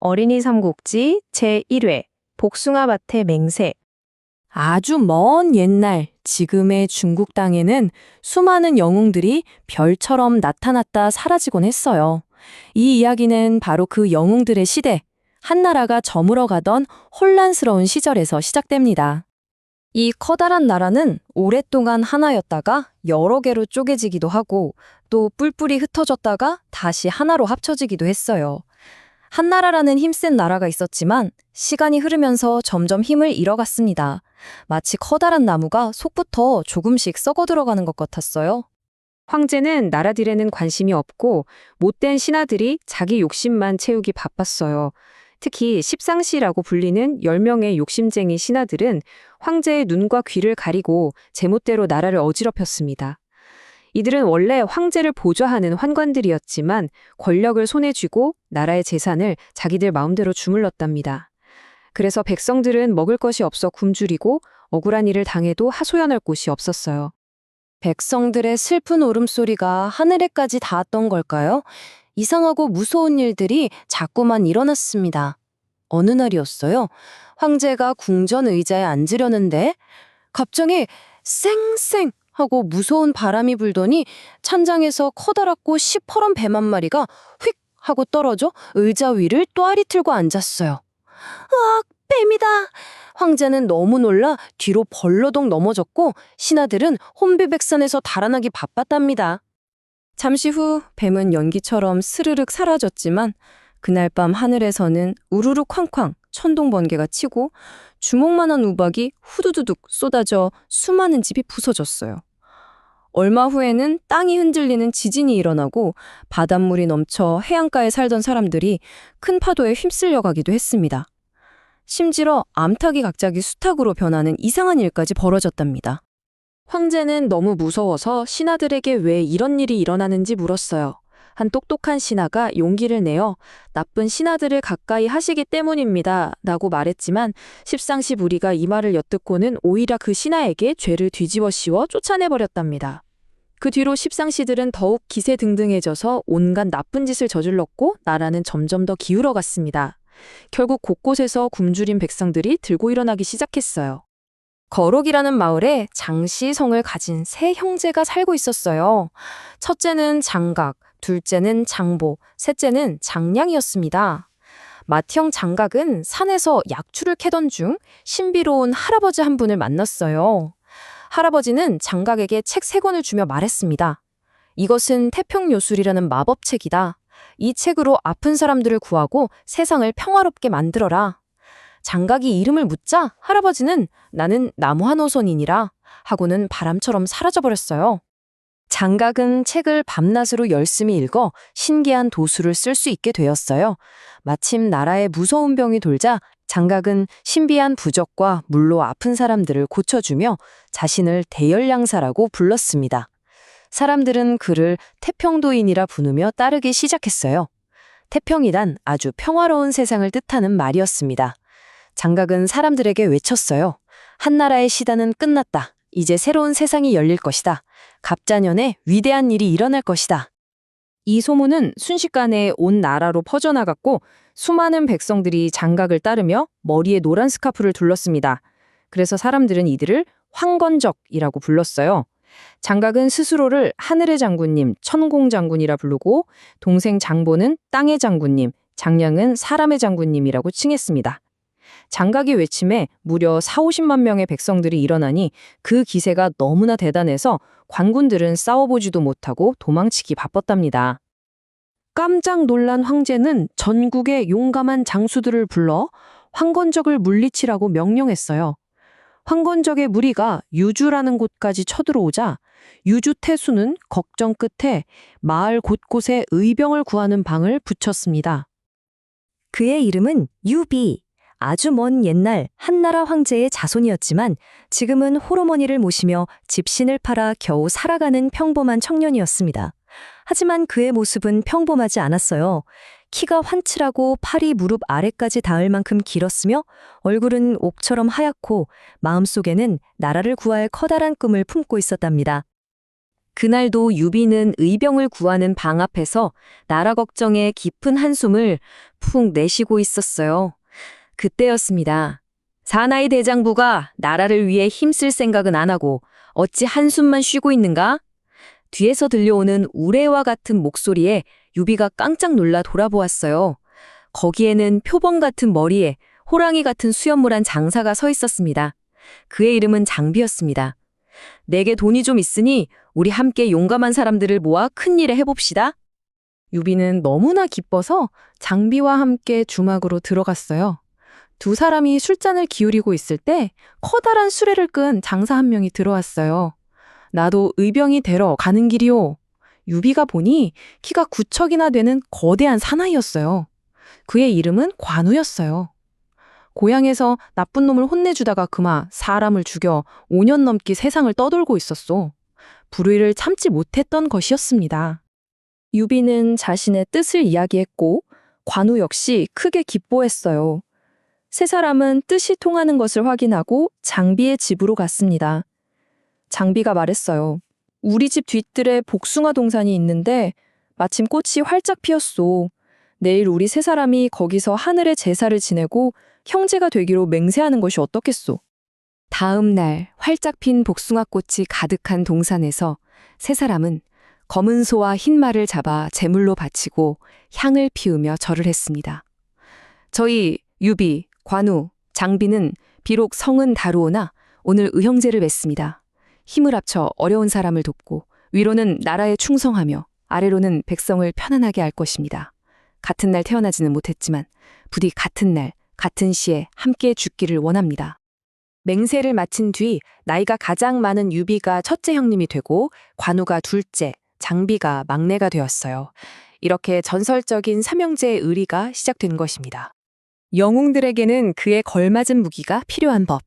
어린이 삼국지 제1회 복숭아밭의 맹세 아주 먼 옛날 지금의 중국 땅에는 수많은 영웅들이 별처럼 나타났다 사라지곤 했어요. 이 이야기는 바로 그 영웅들의 시대, 한나라가 저물어 가던 혼란스러운 시절에서 시작됩니다. 이 커다란 나라는 오랫동안 하나였다가 여러 개로 쪼개지기도 하고 또 뿔뿔이 흩어졌다가 다시 하나로 합쳐지기도 했어요. 한나라라는 힘센 나라가 있었지만 시간이 흐르면서 점점 힘을 잃어갔습니다. 마치 커다란 나무가 속부터 조금씩 썩어 들어가는 것 같았어요. 황제는 나라들에는 관심이 없고 못된 신하들이 자기 욕심만 채우기 바빴어요. 특히 십상시라고 불리는 10명의 욕심쟁이 신하들은 황제의 눈과 귀를 가리고 제멋대로 나라를 어지럽혔습니다. 이들은 원래 황제를 보좌하는 환관들이었지만 권력을 손에 쥐고 나라의 재산을 자기들 마음대로 주물렀답니다. 그래서 백성들은 먹을 것이 없어 굶주리고 억울한 일을 당해도 하소연할 곳이 없었어요. 백성들의 슬픈 울음소리가 하늘에까지 닿았던 걸까요? 이상하고 무서운 일들이 자꾸만 일어났습니다. 어느 날이었어요. 황제가 궁전 의자에 앉으려는데 갑자기 쌩쌩 하고 무서운 바람이 불더니 찬장에서 커다랗고 시퍼런 뱀 한 마리가 휙 하고 떨어져 의자 위를 또아리 틀고 앉았어요. 으악, 뱀이다! 황제는 너무 놀라 뒤로 벌러덩 넘어졌고 신하들은 혼비백산에서 달아나기 바빴답니다. 잠시 후 뱀은 연기처럼 스르륵 사라졌지만 그날 밤 하늘에서는 우르르 쾅쾅 천둥 번개가 치고 주먹만한 우박이 후두두둑 쏟아져 수많은 집이 부서졌어요. 얼마 후에는 땅이 흔들리는 지진이 일어나고 바닷물이 넘쳐 해안가에 살던 사람들이 큰 파도에 휩쓸려 가기도 했습니다. 심지어 암탉이 갑자기 수탉으로 변하는 이상한 일까지 벌어졌답니다. 황제는 너무 무서워서 신하들에게 왜 이런 일이 일어나는지 물었어요. 한 똑똑한 신하가 용기를 내어 나쁜 신하들을 가까이 하시기 때문입니다. 라고 말했지만 십상시 무리가 이 말을 엿듣고는 오히려 그 신하에게 죄를 뒤집어 씌워 쫓아내버렸답니다. 그 뒤로 십상시들은 더욱 기세등등해져서 온갖 나쁜 짓을 저질렀고 나라는 점점 더 기울어갔습니다. 결국 곳곳에서 굶주린 백성들이 들고 일어나기 시작했어요. 거록이라는 마을에 장씨성을 가진 세 형제가 살고 있었어요. 첫째는 장각, 둘째는 장보, 셋째는 장량이었습니다. 맏형 장각은 산에서 약초를 캐던 중 신비로운 할아버지 한 분을 만났어요. 할아버지는 장각에게 책 세 권을 주며 말했습니다. 이것은 태평요술이라는 마법책이다. 이 책으로 아픈 사람들을 구하고 세상을 평화롭게 만들어라. 장각이 이름을 묻자 할아버지는 나는 나무 한 호선이니라 하고는 바람처럼 사라져버렸어요. 장각은 책을 밤낮으로 열심히 읽어 신기한 도수를 쓸 수 있게 되었어요. 마침 나라에 무서운 병이 돌자 장각은 신비한 부적과 물로 아픈 사람들을 고쳐주며 자신을 대열량사라고 불렀습니다. 사람들은 그를 태평도인이라 부르며 따르기 시작했어요. 태평이란 아주 평화로운 세상을 뜻하는 말이었습니다. 장각은 사람들에게 외쳤어요. 한나라의 시단은 끝났다. 이제 새로운 세상이 열릴 것이다. 갑자년에 위대한 일이 일어날 것이다. 이 소문은 순식간에 온 나라로 퍼져나갔고 수많은 백성들이 장각을 따르며 머리에 노란 스카프를 둘렀습니다. 그래서 사람들은 이들을 황건적이라고 불렀어요. 장각은 스스로를 하늘의 장군님, 천공 장군이라 부르고 동생 장보는 땅의 장군님, 장량은 사람의 장군님이라고 칭했습니다. 장각의 외침에 무려 4, 50만 명의 백성들이 일어나니 그 기세가 너무나 대단해서 관군들은 싸워보지도 못하고 도망치기 바빴답니다. 깜짝 놀란 황제는 전국의 용감한 장수들을 불러 황건적을 물리치라고 명령했어요. 황건적의 무리가 유주라는 곳까지 쳐들어오자 유주 태수는 걱정 끝에 마을 곳곳에 의병을 구하는 방을 붙였습니다. 그의 이름은 유비. 아주 먼 옛날 한나라 황제의 자손이었지만 지금은 호르머니를 모시며 집신을 팔아 겨우 살아가는 평범한 청년이었습니다. 하지만 그의 모습은 평범하지 않았어요. 키가 환칠하고 팔이 무릎 아래까지 닿을 만큼 길었으며 얼굴은 옥처럼 하얗고 마음속에는 나라를 구할 커다란 꿈을 품고 있었답니다. 그날도 유비는 의병을 구하는 방 앞에서 나라 걱정에 깊은 한숨을 푹 내쉬고 있었어요. 그때였습니다. 사나이 대장부가 나라를 위해 힘쓸 생각은 안 하고 어찌 한숨만 쉬고 있는가? 뒤에서 들려오는 우레와 같은 목소리에 유비가 깜짝 놀라 돌아보았어요. 거기에는 표범 같은 머리에 호랑이 같은 수염물한 장사가 서 있었습니다. 그의 이름은 장비였습니다. 내게 돈이 좀 있으니 우리 함께 용감한 사람들을 모아 큰 일에 해봅시다. 유비는 너무나 기뻐서 장비와 함께 주막으로 들어갔어요. 두 사람이 술잔을 기울이고 있을 때 커다란 수레를 끈 장사 한 명이 들어왔어요. 나도 의병이 되러 가는 길이오. 유비가 보니 키가 구척이나 되는 거대한 사나이였어요. 그의 이름은 관우였어요. 고향에서 나쁜 놈을 혼내주다가 그마 사람을 죽여 5년 넘게 세상을 떠돌고 있었소. 불의를 참지 못했던 것이었습니다. 유비는 자신의 뜻을 이야기했고 관우 역시 크게 기뻐했어요. 세 사람은 뜻이 통하는 것을 확인하고 장비의 집으로 갔습니다. 장비가 말했어요. 우리 집 뒤뜰에 복숭아 동산이 있는데 마침 꽃이 활짝 피었소. 내일 우리 세 사람이 거기서 하늘의 제사를 지내고 형제가 되기로 맹세하는 것이 어떻겠소? 다음 날 활짝 핀 복숭아 꽃이 가득한 동산에서 세 사람은 검은 소와 흰 말을 잡아 제물로 바치고 향을 피우며 절을 했습니다. 저희 유비, 관우, 장비는 비록 성은 다루오나 오늘 의형제를 맺습니다. 힘을 합쳐 어려운 사람을 돕고 위로는 나라에 충성하며 아래로는 백성을 편안하게 할 것입니다. 같은 날 태어나지는 못했지만 부디 같은 날, 같은 시에 함께 죽기를 원합니다. 맹세를 마친 뒤 나이가 가장 많은 유비가 첫째 형님이 되고 관우가 둘째, 장비가 막내가 되었어요. 이렇게 전설적인 삼형제의 의리가 시작된 것입니다. 영웅들에게는 그에 걸맞은 무기가 필요한 법.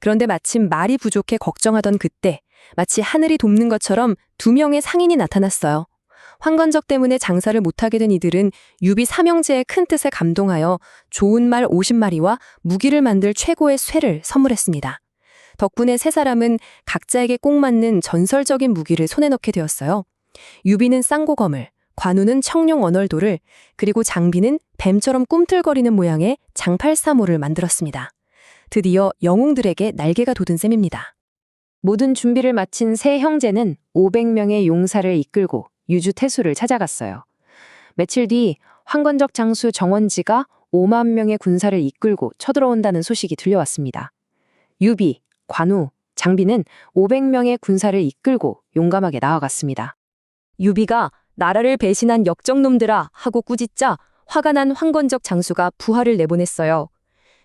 그런데 마침 말이 부족해 걱정하던 그때 마치 하늘이 돕는 것처럼 두 명의 상인이 나타났어요. 황건적 때문에 장사를 못하게 된 이들은 유비 삼형제의 큰 뜻에 감동하여 좋은 말 50마리와 무기를 만들 최고의 쇠를 선물했습니다. 덕분에 세 사람은 각자에게 꼭 맞는 전설적인 무기를 손에 넣게 되었어요. 유비는 쌍고검을, 관우는 청룡 언얼도를, 그리고 장비는 뱀처럼 꿈틀거리는 모양의 장팔사모를 만들었습니다. 드디어 영웅들에게 날개가 돋은 셈입니다. 모든 준비를 마친 세 형제는 500명의 용사를 이끌고 유주 태수를 찾아갔어요. 며칠 뒤 황건적 장수 정원지가 5만 명의 군사를 이끌고 쳐들어온다는 소식이 들려왔습니다. 유비, 관우, 장비는 500명의 군사를 이끌고 용감하게 나아갔습니다. 유비가 나라를 배신한 역적놈들아 하고 꾸짖자 화가 난 황건적 장수가 부하를 내보냈어요.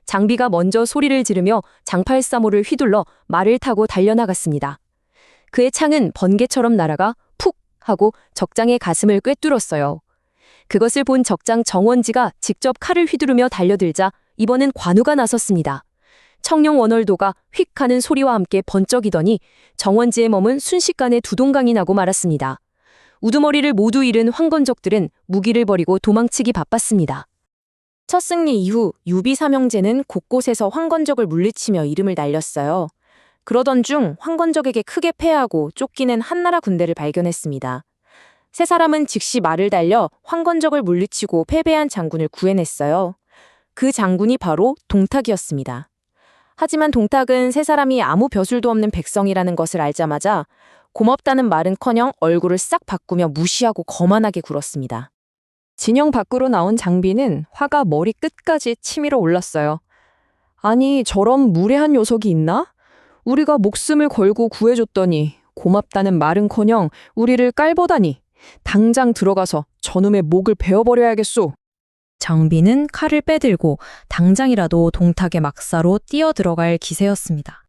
장비가 먼저 소리를 지르며 장팔사모를 휘둘러 말을 타고 달려나갔습니다. 그의 창은 번개처럼 날아가 푹 하고 적장의 가슴을 꿰뚫었어요. 그것을 본 적장 정원지가 직접 칼을 휘두르며 달려들자 이번엔 관우가 나섰습니다. 청룡 원월도가 휙 하는 소리와 함께 번쩍이더니 정원지의 몸은 순식간에 두동강이 나고 말았습니다. 우두머리를 모두 잃은 황건적들은 무기를 버리고 도망치기 바빴습니다. 첫 승리 이후 유비 삼형제는 곳곳에서 황건적을 물리치며 이름을 날렸어요. 그러던 중 황건적에게 크게 패하고 쫓기는 한나라 군대를 발견했습니다. 세 사람은 즉시 말을 달려 황건적을 물리치고 패배한 장군을 구해냈어요. 그 장군이 바로 동탁이었습니다. 하지만 동탁은 세 사람이 아무 벼슬도 없는 백성이라는 것을 알자마자 고맙다는 말은커녕 얼굴을 싹 바꾸며 무시하고 거만하게 굴었습니다. 진영 밖으로 나온 장비는 화가 머리 끝까지 치밀어 올랐어요. 아니, 저런 무례한 녀석이 있나? 우리가 목숨을 걸고 구해줬더니 고맙다는 말은커녕 우리를 깔보다니. 당장 들어가서 저놈의 목을 베어버려야겠소. 장비는 칼을 빼들고 당장이라도 동탁의 막사로 뛰어 들어갈 기세였습니다.